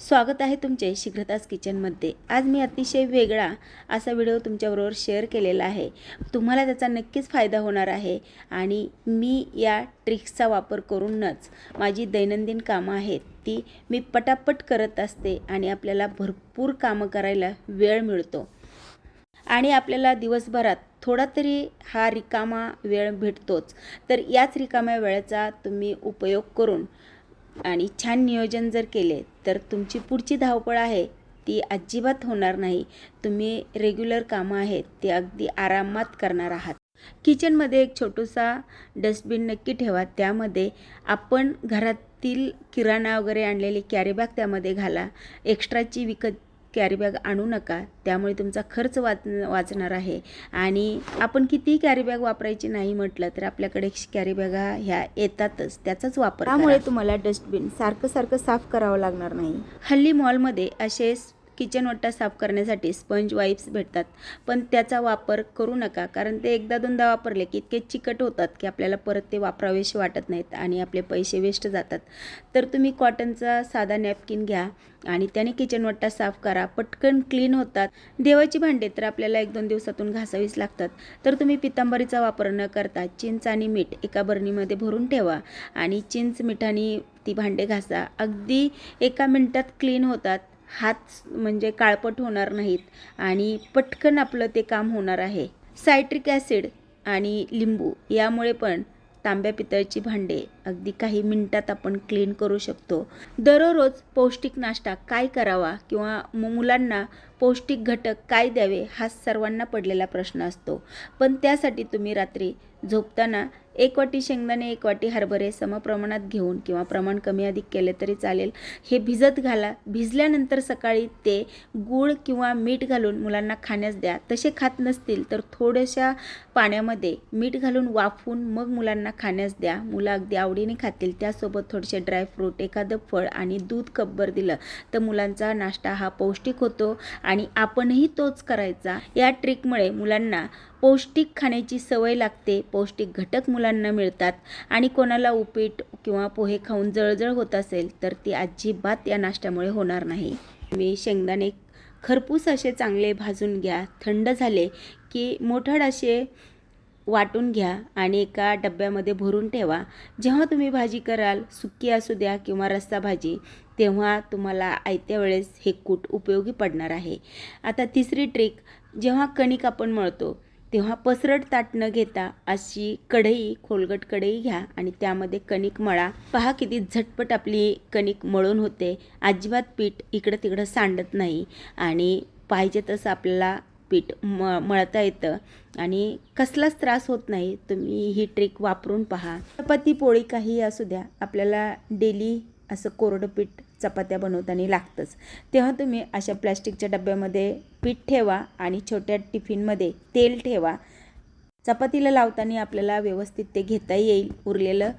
स्वागत आहे तुमचे शीघ्रताच किचनमध्ये. आज मी अतिशय वेगळा असा व्हिडिओ तुमच्याबरोबर शेअर केलेला आहे. तुम्हाला त्याचा नक्कीच फायदा होणार आहे आणि मी या ट्रिक्सचा वापर करूनच माझी दैनंदिन कामं आहेत ती मी पटापट करत असते आणि आपल्याला भरपूर कामं करायला वेळ मिळतो. आणि आपल्याला दिवसभरात थोडा तरी हा रिकामा वेळ भेटतोच. तर याच रिकाम्या वेळेचा तुम्ही उपयोग करून आणि छान नियोजन जर केले तर तुमची पुढची धावपळ आहे ती अजिबात होणार नाही. तुम्ही रेग्युलर कामं आहेत ते अगदी आरामात करणार आहात. किचनमध्ये एक छोटूसा डस्टबिन नक्की ठेवा त्यामध्ये आपण घरातील किराणा वगैरे आणलेली कॅरीबॅग त्यामध्ये घाला. एक्स्ट्राची विकत कॅरीबॅग आणू नका त्यामुळे तुमचा खर्च वाच वाचणार आहे. आणि आपण कितीही कॅरीबॅग वापरायची नाही म्हटलं तर आपल्याकडे कॅरीबॅगा ह्या येतातच त्याचाच वापर त्यामुळे तुम्हाला डस्टबिन सारखं सारखं साफ करावं लागणार नाही. हल्ली मॉलमध्ये असे किचन वट्टा साफ करण्यासाठी स्पंज वाईप्स भेटतात. पण त्याचा वापर करू नका कारण ते एकदा दोनदा वापरले की इतके चिकट होतात की आपल्याला परत ते वापरावेसे वाटत नाहीत आणि आपले पैसे वेस्ट जातात. तर तुम्ही कॉटनचा साधा नॅपकिन घ्या आणि त्याने किचन वट्टा साफ करा. पटकन क्लीन होतात. देवाची भांडे तर आपल्याला एक दोन दिवसातून घासावीच लागतात. तर तुम्ही पितांबरीचा वापर न करता चिंच आणि मीठ एका बरणीमध्ये भरून ठेवा आणि चिंच मिठाने ती भांडे घासा. अगदी एका मिनटात क्लीन होतात. हात म्हणजे काळपट होणार नाहीत आणि पटकन आपलं ते काम होणार आहे. सायट्रिक ॲसिड आणि लिंबू यामुळे पण तांब्या पितळची भांडे अगदी काही मिनटात आपण क्लीन करू शकतो. दररोज पौष्टिक नाश्ता काय करावा किंवा मुलांना पौष्टिक घटक काय द्यावे हा सर्वांना पडलेला प्रश्न असतो. पण त्यासाठी तुम्ही रात्री झोपताना एक वाटी शेंगदाणे एक वाटी हरभरे समप्रमाणात घेऊन किंवा प्रमाण कमी अधिक केले तरी चालेल. हे भिजत घाला. भिजल्यानंतर सकाळी ते गूळ किंवा मीठ घालून मुलांना खाण्यास द्या. तसे खात नसतील तर थोड्याशा पाण्यामध्ये मीठ घालून वाफून मग मुलांना खाण्यास द्या. मुलं अगदी आवडीने खातील. त्यासोबत थोडेसे ड्रायफ्रूट एखादं फळ आणि दूध कपभर दिलं तर मुलांचा नाश्ता हा पौष्टिक होतो आणि आपणही तोच करायचा. या ट्रिकमुळे मुलांना पौष्टिक खाण्याची सवय लागते. पौष्टिक घटक मुलांना मिळतात. आणि कोणाला उपीट किंवा पोहे खाऊन जळजळ होत असेल तर ती अजिबात या नाश्त्यामुळे होणार नाही. मी शेंगदाणे खरपूस असे चांगले भाजून घ्या. थंड झाले की मोठड असे वाटून घ्या आणि एका डब्यामध्ये भरून ठेवा. जेव्हा तुम्ही भाजी कराल सुकी असू द्या किंवा रस्सा भाजी तेव्हा तुम्हाला आयत्या वेळेस हे कूट उपयोगी पडणार आहे. आता तिसरी ट्रिक जेव्हा कणिक आपण मळतो तेव्हा पसरट ताट न घेता अशी कढई खोलगट कढई घ्या आणि त्यामध्ये कणिक मळा. पहा किती झटपट आपली कणिक मळून होते. अजिबात पीठ इकडं तिकडं सांडत नाही आणि पाहिजे तसं आपल्याला पीठ म मळता येतं आणि कसलाच त्रास होत नाही. तुम्ही ही ट्रिक वापरून पहा. चपाती पोळी काही असू द्या. आपल्याला डेली असं कोरडं पीठ चपात्या बनवताना लागतंच. तेव्हा तुम्ही अशा प्लॅस्टिकच्या डब्यामध्ये पीठ ठेवा आणि छोट्या टिफिनमध्ये तेल ठेवा. चपातीला लावताना आपल्याला व्यवस्थित ते घेता येईल. उरलेलं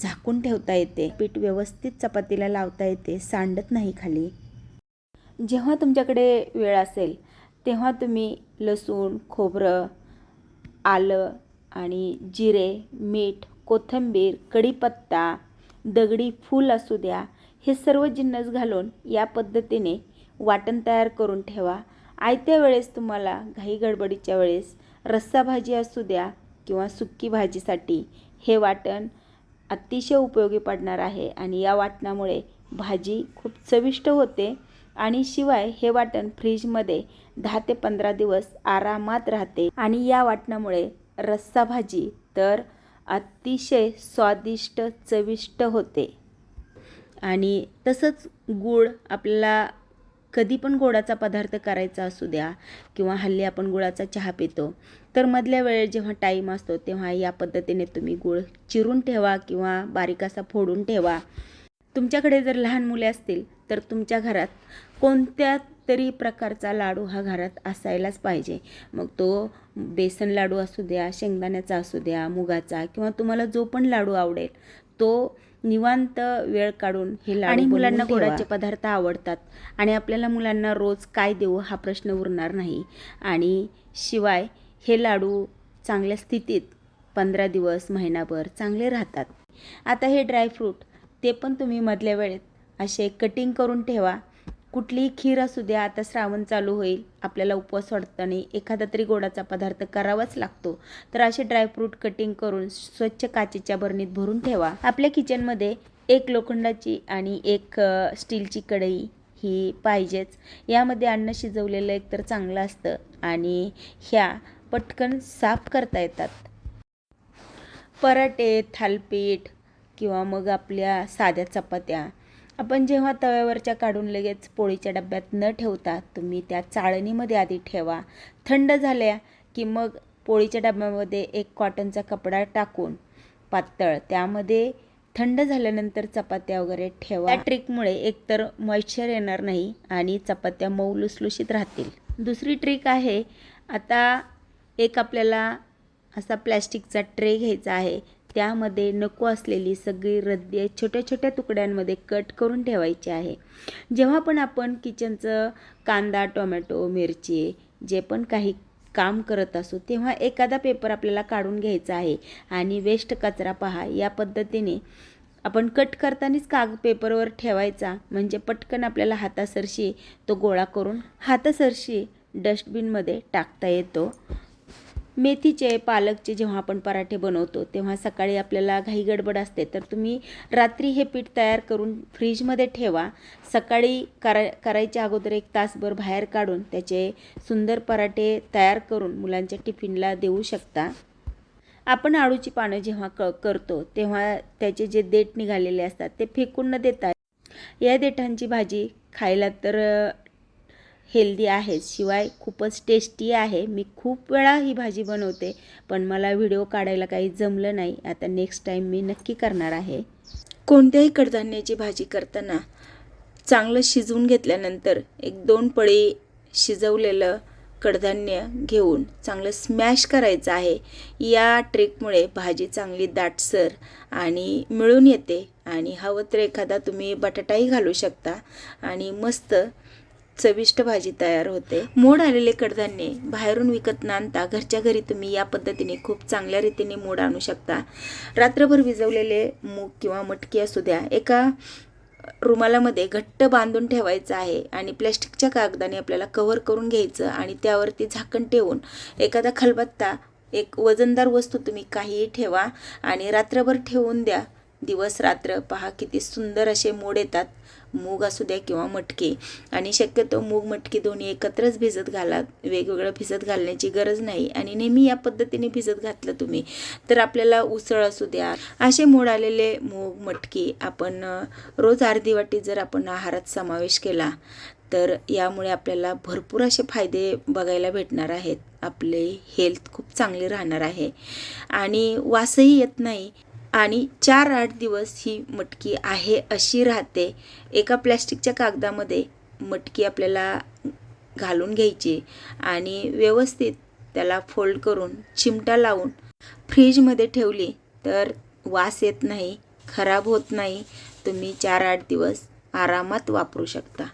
झाकून ठेवता येते. पीठ व्यवस्थित चपातीला लावता येते. सांडत नाही खाली. जेव्हा तुमच्याकडे वेळ असेल तेव्हा तुम्ही लसूण खोबरं आलं आणि जिरे मीठ कोथिंबीर कढीपत्ता दगडी फूल असू द्या हे सर्व जिन्नस घालून या पद्धतीने वाटण तयार करून ठेवा. आयत्या वेळेस तुम्हाला घाई गडबडीच्या वेळेस रस्सा भाजी असू द्या किंवा सुक्की भाजीसाठी हे वाटण अतिशय उपयोगी पडणार आहे आणि या वाटणामुळे भाजी खूप चविष्ट होते आणि शिवाय हे वाटण फ्रीजमध्ये दहा ते पंधरा दिवस आरामात राहते. आणि या वाटणामुळे रस्सा भाजी तर अतिशय स्वादिष्ट चविष्ट होते. आणि तसंच गूळ आपल्याला कधी पण गोडाचा पदार्थ करायचा असू द्या किंवा हल्ली आपण गुळाचा चहा पितो तर मधल्या वेळेत जेव्हा टाईम असतो तेव्हा या पद्धतीने तुम्ही गूळ चिरून ठेवा किंवा बारीक असा फोडून ठेवा. तुमच्याकडे जर लहान मुले असतील तर तुमच्या घरात कोणत्या तरी प्रकारचा लाडू हा घरात असायलाच पाहिजे. मग तो बेसन लाडू असू द्या शेंगदाण्याचा असू द्या मुगाचा किंवा तुम्हाला जो पण लाडू आवडेल तो निवांत वेळ काढून हे लाडू आणि मुलांना गोडाचे पदार्थ आवडतात आणि आपल्याला मुलांना रोज काय देऊ हा प्रश्न उरणार नाही. आणि शिवाय हे लाडू चांगल्या स्थितीत पंधरा दिवस महिनाभर चांगले राहतात. आता हे ड्रायफ्रूट ते पण तुम्ही मधल्या वेळेत असे कटिंग करून ठेवा. कुठलीही खीर असू द्या आता श्रावण चालू होईल. आपल्याला उपवास वाटताना एखादा तरी गोडाचा पदार्थ करावाच लागतो. तर असे ड्रायफ्रूट कटिंग करून स्वच्छ काचेच्या बरणीत भरून ठेवा. आपल्या किचनमध्ये एक लोखंडाची आणि एक स्टीलची कढई ही पाहिजेच. यामध्ये अन्न शिजवलेलं एकतर चांगलं असतं आणि ह्या पटकन साफ करता येतात. पराठे थालपीठ किंवा मग आपल्या साध्या चपात्या आपण जेव्हा तव्यावरच्या काढून लगेच पोळीच्या डब्यात न ठेवता तुम्ही त्या चाळणीमध्ये आधी ठेवा. थंड झाल्या की मग पोळीच्या डब्यामध्ये एक कॉटनचा कपडा टाकून पातळ त्यामध्ये थंड झाल्यानंतर चपात्या वगैरे ठेवा. या ट्रिकमुळे एकतर मॉइश्चर येणार नाही आणि चपात्या मऊ लुसलुशीत राहतील. दुसरी ट्रिक आहे आता एक आपल्याला असा प्लॅस्टिकचा ट्रे घ्यायचा आहे. त्यामध्ये नको असलेली सगळी रद्दी छोट्या छोट्या तुकड्यांमध्ये कट करून ठेवायची आहे. जेव्हा पण आपण किचनचं कांदा टोमॅटो मिरची जे पण काही काम करत असू तेव्हा एखादा पेपर आपल्याला काढून घ्यायचा आहे आणि वेस्ट कचरा पहा. या पद्धतीने आपण कट करतानाच काग पेपरवर ठेवायचा. म्हणजे पटकन आपल्याला हातासरशी तो गोळा करून हातासरशी डस्टबिनमध्ये टाकता येतो. मेथीचे पालकचे जेव्हा आपण पराठे बनवतो तेव्हा सकाळी आपल्याला घाई गडबड असते. तर तुम्ही रात्री हे पीठ तयार करून फ्रीजमध्ये ठेवा. सकाळी करा करायच्या अगोदर एक तासभर बाहेर काढून त्याचे सुंदर पराठे तयार करून मुलांच्या टिफिनला देऊ शकता. आपण आळूची पानं जेव्हा क करतो तेव्हा त्याचे जे देठ निघालेले असतात ते फेकून न देता या देठांची भाजी खायला तर हेल्दी आहे शिवाय खूपच टेस्टी आहे. मी खूप वेळा ही भाजी बनवते पण मला व्हिडिओ काढायला काही जमलं नाही. आता नेक्स्ट टाईम मी नक्की करणार आहे. कोणत्याही कडधान्याची भाजी करताना चांगलं शिजवून घेतल्यानंतर एक दोन पळी शिजवलेलं कडधान्य घेऊन चांगलं स्मॅश करायचं आहे. या ट्रिकमुळे भाजी चांगली दाटसर आणि मिळून येते. आणि हवं तर एखादा तुम्ही बटाटाही घालू शकता. आणि मस्त चविष्ट भाजी तयार होते. मोड आलेले कडधान्ये बाहेरून विकत न आणता घरच्या घरी तुम्ही या पद्धतीने खूप चांगल्या रीतीने मोड आणू शकता. रात्रभर विजवलेले मूग किंवा मटकी असू द्या एका रुमालामध्ये घट्ट बांधून ठेवायचं आहे आणि प्लॅस्टिकच्या कागदाने आपल्याला कव्हर करून घ्यायचं आणि त्यावरती झाकण ठेवून एखादा खलबत्ता एक वजनदार वस्तू तुम्ही काहीही ठेवा आणि रात्रभर ठेवून द्या. दिवस रात्र पहा किती सुंदर असे मोड येतात. मूग असू द्या किंवा मटकी. आणि शक्यतो मूग मटकी दोन्ही एकत्रच भिजत घाला वेगवेगळं भिजत घालण्याची गरज नाही. आणि नेहमी या पद्धतीने भिजत घातलं तुम्ही तर आपल्याला उसळ असू द्या. असे मोड आलेले मूग मटकी आपण रोज अर्धी वाटी जर आपण आहारात समावेश केला तर यामुळे आपल्याला भरपूर असे फायदे बघायला भेटणार आहेत. आपले हेल्थ खूप चांगली राहणार आहे. आणि वासही येत नाही. आणि चार आठ दिवस ही मटकी आहे अशी राहते. एका प्लॅस्टिकच्या कागदामध्ये मटकी आपल्याला घालून घ्यायची आणि व्यवस्थित त्याला फोल्ड करून चिमटा लावून फ्रीजमध्ये ठेवली तर वास येत नाही खराब होत नाही. तुम्ही चार आठ दिवस आरामात वापरू शकता.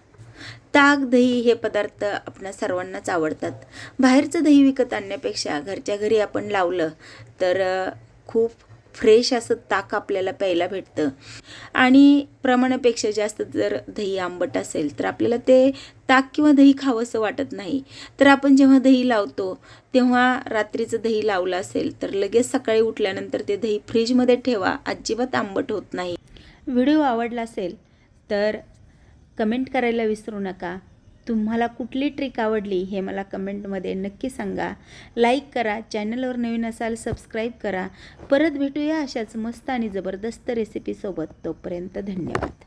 ताक दही हे पदार्थ आपणा सर्वांनाच आवडतात. बाहेरचं दही विकत आणण्यापेक्षा घरच्या घरी आपण लावलं तर खूप फ्रेश असं ताक आपल्याला प्यायला भेटतं. आणि प्रमाणापेक्षा जास्त जर दही आंबट असेल तर आपल्याला ते ताक किंवा दही खावंसं वाटत नाही. तर आपण जेव्हा दही लावतो तेव्हा रात्रीचं दही लावलं असेल तर लगेच सकाळी उठल्यानंतर ते दही फ्रीजमध्ये ठेवा. अजिबात आंबट होत नाही. व्हिडिओ आवडला असेल तर कमेंट करायला विसरू नका. तुम्हाला कुठली ट्रिक आवडली हे मला कमेंटमध्ये नक्की सांगा. लाईक करा चॅनलवर नवीन असाल सबस्क्राईब करा. परत भेटूया अशाच मस्त आणि जबरदस्त रेसिपीसोबत तोपर्यंत धन्यवाद.